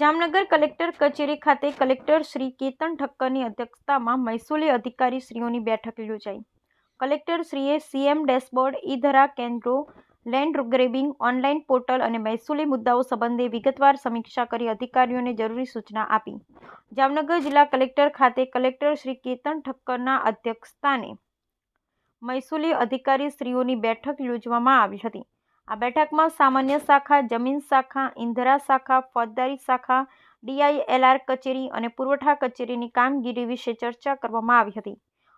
Jamnagar collector કચેરી ખાતે collector Shri Ketan ઠક્કરની અધ્યક્ષતામાં મહેસૂલી અધિકારી શ્રીઓની બેઠક યોજાઈ. કલેક્ટર શ્રીએ સીએમ ડેશબોર્ડ ઈ ધરા કેન્દ્રો, લેન્ડ ગ્રેબિંગ, ઓનલાઈન પોર્ટલ અને મહેસૂલી મુદ્દાઓ સંબંધે વિગતવાર સમીક્ષા કરી અધિકારીઓને જરૂરી સૂચના આપી. જામનગર જિલ્લા કલેક્ટર ખાતે કલેક્ટર શ્રી કેતન ઠક્કરના અધ્યક્ષસ્થાને મહેસૂલી અધિકારી શ્રીઓની બેઠક યોજવામાં આવી હતી. આ બેઠકમાં સામાન્ય શાખા, જમીન શાખા, ઇંધરા શાખા, ફોજદારી શાખા, ડીઆઈએલઆર કચેરી અને પુરવઠા કચેરીની કામગીરી વિશે ચર્ચા કરવામાં આવી હતી.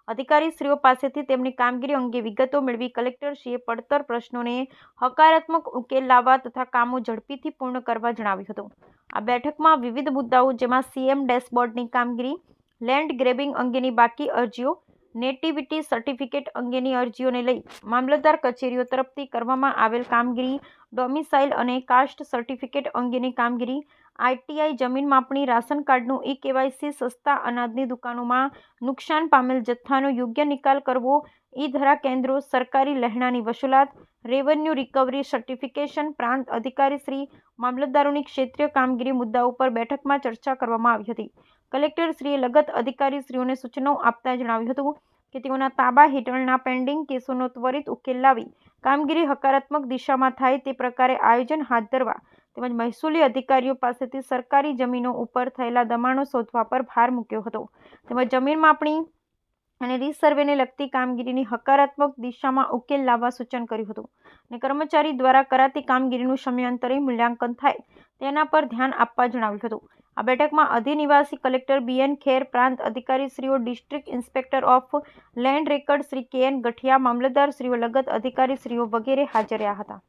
અધિકારીશ્રીઓ પાસેથી તેમની કામગીરી અંગે વિગતો મેળવી કલેક્ટરશ્રીએ પડતર પ્રશ્નોને હકારાત્મક ઉકેલ લાવવા તથા કામો ઝડપીથી પૂર્ણ કરવા જણાવ્યું હતું. આ બેઠકમાં વિવિધ મુદ્દાઓ જેમાં સીએમ ડેશબોર્ડની કામગીરી, લેન્ડ ગ્રેબિંગ અંગેની બાકી અરજીઓ નેટિવિટી સર્ટિફિકેટ અંગેની અરજીઓને લઈ મામલતદાર કચેરીઓ તરફથી કરવામાં આવેલ કામગીરી, ડોમિસાઇલ અને કાસ્ટ સર્ટિફિકેટ અંગેની કામગીરી આઈટીઆઈ જમીન માપણી, રાશન કાર્ડનું ઈ કેવાયસી, સસ્તા અનાજની દુકાનોમાં નુકસાન પામેલ જથ્થાનો યોગ્ય નિકાલ કરવો, ઈ ધરા કેન્દ્રો, સરકારી લહેણાની વસૂલાત રેવન્યુ રિકવરી સર્ટિફિકેશન પ્રાંત અધિકારી શ્રી મામલતદારોની ક્ષેત્રીય કામગીરી મુદ્દાઓ પર બેઠકમાં ચર્ચા કરવામાં આવી હતી. કલેક્ટરશ્રીએ લગત અધિકારીશ્રીઓને સૂચનાઓ આપતા જણાવ્યું હતું કે તેઓના તાબા હેઠળના પેન્ડિંગ કેસોનો ત્વરિત ઉકેલ લાવી કામગીરી હકારાત્મક દિશામાં થાય તે પ્રકારે આયોજન હાથ ધરવા તેમજ મહેસૂલી અધિકારીઓ પાસેથી સરકારી જમીનો ઉપર થયેલા દબાણો શોધવા પર ભાર મૂક્યો હતો. તેમજ જમીન માપણી અને રીસર્વેને લગતી કામગીરીની હકારાત્મક દિશામાં ઉકેલ લાવવા સૂચન કર્યું હતું. અને કર્મચારી દ્વારા કરાતી કામગીરીનું સમયાંતરે મૂલ્યાંકન થાય તેના પર ધ્યાન આપવા જણાવ્યું હતું. આ બેઠકમાં અધિનિવાસી કલેક્ટર બીએન ખેર, પ્રાંત અધિકારીશ્રીઓ, district inspector of land record Shri K N Gathiya, મામલતદારશ્રીઓ, લગત અધિકારીશ્રીઓ વગેરે હાજર રહ્યા હતા.